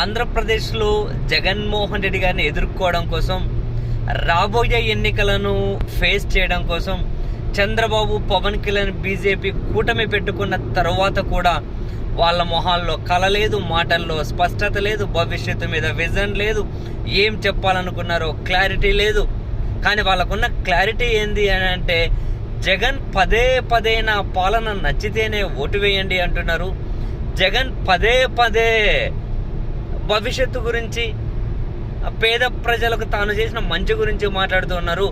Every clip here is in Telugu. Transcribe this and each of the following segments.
ఆంధ్రప్రదేశ్లో జగన్మోహన్ రెడ్డి గారిని ఎదుర్కోవడం కోసం రాబోయే ఎన్నికలను ఫేస్ చేయడం కోసం చంద్రబాబు పవన్ కళ్యాణ్ బీజేపీ కూటమి పెట్టుకున్న తర్వాత కూడా వాళ్ళ మొహాల్లో కళ లేదు మాటల్లో స్పష్టత లేదు భవిష్యత్తు మీద విజన్ లేదు ఏం చెప్పాలనుకున్నారో క్లారిటీ లేదు. కానీ వాళ్ళకున్న క్లారిటీ ఏంది అని అంటే జగన్ పదే పదే నా పాలన నచ్చితేనే ఓటు వేయండి అంటున్నారు. జగన్ పదే పదే భవిష్యత్తు గురించి పేద ప్రజలకు తాను చేసిన మంచి గురించి మాట్లాడుతున్నారు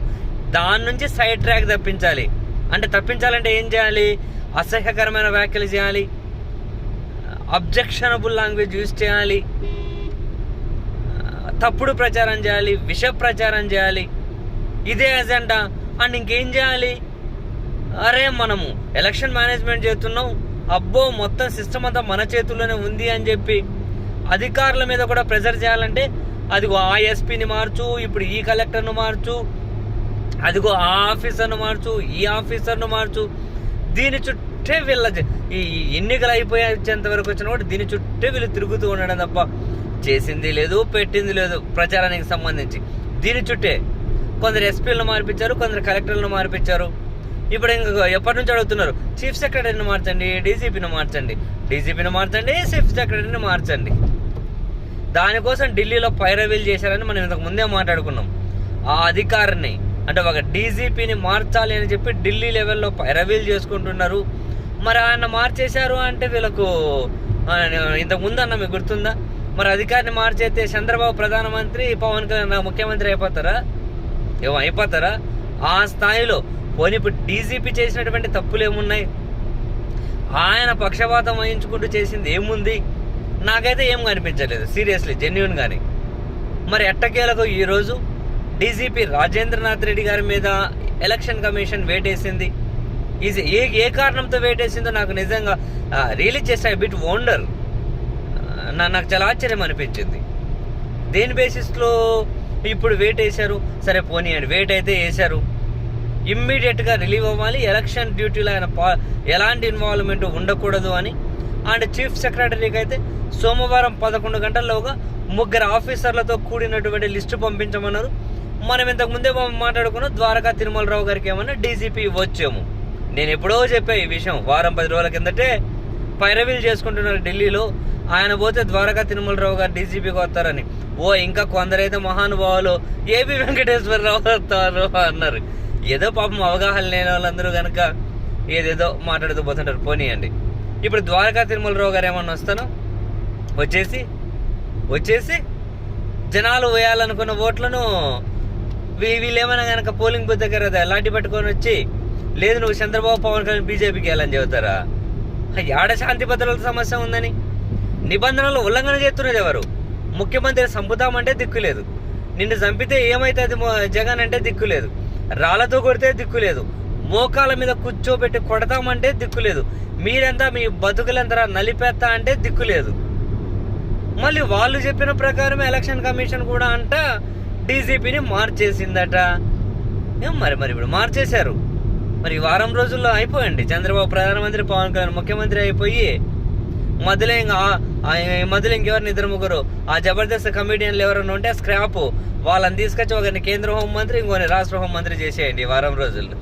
దాని నుంచి సైడ్ ట్రాక్ తప్పించాలి. అంటే తప్పించాలంటే ఏం చేయాలి? అసహ్యకరమైన వ్యాఖ్యలు చేయాలి. అబ్జెక్షనబుల్ లాంగ్వేజ్ యూజ్ చేయాలి. తప్పుడు ప్రచారం చేయాలి. విష ప్రచారం చేయాలి. ఇదే ఎజెండా అండ్ ఇంకేం చేయాలి? అరే మనము ఎలక్షన్ మేనేజ్మెంట్ చేస్తున్నాం. అబ్బో మొత్తం సిస్టమ్ అంతా మన చేతుల్లోనే ఉంది అని చెప్పి అధికారుల మీద కూడా ప్రెజర్ చేయాలంటే అదిగో ఆ ఎస్పీని మార్చు ఇప్పుడు ఈ కలెక్టర్ను మార్చు అదిగో ఆ ఆఫీసర్ను మార్చు ఈ ఆఫీసర్ను మార్చు. దీని చుట్టే వీళ్ళ ఈ ఈ ఎన్నికలు అయిపోయేంత వరకు వచ్చిన కూడా దీని చుట్టే వీళ్ళు తిరుగుతూ ఉండడం తప్ప చేసింది లేదు పెట్టింది లేదు ప్రచారానికి సంబంధించి. దీని చుట్టే కొందరు ఎస్పీలను మార్పించారు కొందరు కలెక్టర్లను మార్పించారు. ఇప్పుడు ఇంకా ఎప్పటి నుంచి అడుగుతున్నారు? చీఫ్ సెక్రటరీని మార్చండి డీజీపీని మార్చండి డీజీపీని మార్చండి చీఫ్ సెక్రటరీని మార్చండి. దానికోసం ఢిల్లీలో పైరవీలు చేశారని మనం ఇంతకు ముందే మాట్లాడుకున్నాం. ఆ అధికారిని అంటే ఒక డీజీపీని మార్చాలి అని చెప్పి ఢిల్లీ లెవెల్లో పైరవీలు చేసుకుంటున్నారు. మరి ఆయన మార్చేశారు అంటే వీళ్ళకు ఇంతకుముందు ఇంతకు ముందు అన్న మీకు గుర్తుందా? మరి అధికారిని మార్చేస్తే చంద్రబాబు ప్రధానమంత్రి పవన్ కళ్యాణ్ ముఖ్యమంత్రి అయిపోతారా? ఏమో అయిపోతారా? ఆ స్థాయిలో పోనీ ఇప్పుడు డీజీపీ చేసినటువంటి తప్పులు ఏమున్నాయి ఆయన పక్షపాతం వహించుకుంటూ చేసింది ఏముంది? నాకైతే ఏం కనిపించలేదు. సీరియస్లీ జెన్యున్ కానీ మరి ఎట్టకేలకు ఈరోజు డీజీపీ రాజేంద్రనాథ్ రెడ్డి గారి మీద ఎలక్షన్ కమిషన్ వేటేసింది. ఈజీ ఏ ఏ కారణంతో వేటేసిందో నాకు నిజంగా రిలీజ్ ఐ బిట్ వండర్ నాకు చాలా ఆశ్చర్యం అనిపించింది. దేని బేసిస్లో ఇప్పుడు వెయిట్ వేశారు సరే పోనీయండి వెయిట్ అయితే వేశారు. ఇమ్మీడియట్గా రిలీవ్ అవ్వాలి. ఎలక్షన్ డ్యూటీలో ఆయన పా ఎలాంటి ఇన్వాల్వ్మెంట్ ఉండకూడదు అని అండ్ చీఫ్ సెక్రటరీకి అయితే సోమవారం పదకొండు గంటల్లోగా ముగ్గురు ఆఫీసర్లతో కూడినటువంటి లిస్టు పంపించమన్నారు. మనం ఇంతకు ముందే మనం మాట్లాడుకున్నాం ద్వారకా తిరుమలరావు గారికి ఏమన్నా డీజీపీ ఇవ్వచ్చేమో నేను ఎప్పుడో చెప్పా ఈ విషయం వారం పది రోజుల కిందటే పైరవీలు చేసుకుంటున్నారు ఢిల్లీలో. ఆయన పోతే ద్వారకా తిరుమలరావు గారు డీజీపీకి వస్తారని. ఓ ఇంకా కొందరైతే మహానుభావులు ఏపీ వెంకటేశ్వరరావు వస్తారు అన్నారు. ఏదో పాపం అవగాహన లేని వాళ్ళందరూ కనుక ఏదేదో మాట్లాడుతూ పోతుంటారు. పోనీయండి. ఇప్పుడు ద్వారకా తిరుమలరావు గారు ఏమన్నా వస్తాను? వచ్చేసి వచ్చేసి జనాలు వేయాలనుకున్న ఓట్లను వీ- వీళ్ళేమైనా కనుక పోలింగ్ బూత్ దగ్గర అది పట్టుకొని వచ్చి లేదు నువ్వు చంద్రబాబు పవన్ కళ్యాణ్ బీజేపీకి వెళ్ళని చెబుతారా? ఆడ శాంతి భద్రతల సమస్య ఉందని? నిబంధనలు ఉల్లంఘన చేస్తున్నది ఎవరు? ముఖ్యమంత్రి చంపుతామంటే దిక్కు లేదు. నిన్ను చంపితే ఏమైతుంది జగన్ అంటే దిక్కు లేదు. రాళ్ళతో కొడితే దిక్కు లేదు. మోకాల మీద కూర్చోబెట్టి కొడతామంటే దిక్కు లేదు. మీరంతా మీ బతుకులంతా నలిపేస్తా అంటే దిక్కు లేదు. మళ్ళీ వాళ్ళు చెప్పిన ప్రకారం ఎలక్షన్ కమిషన్ కూడా అంట డీజీపీని మార్చేసిందట. ఏం మరి మరి ఇప్పుడు మార్చేశారు? మరి వారం రోజుల్లో అయిపోయండి. చంద్రబాబు ప్రధానమంత్రి పవన్ కళ్యాణ్ ముఖ్యమంత్రి అయిపోయి మధ్యలో ఇంకా మధ్యలో ఇంకెవరిని ఇద్దరు ముగ్గురు. ఆ జబర్దస్త్ కమిడియన్లు ఎవరైనా ఉంటే స్క్రాప్ వాళ్ళని తీసుకొచ్చి ఒకరిని కేంద్ర హోంమంత్రి ఇంకొన్ని రాష్ట్ర హోంమంత్రి చేసేయండి ఈ వారం రోజుల్లో.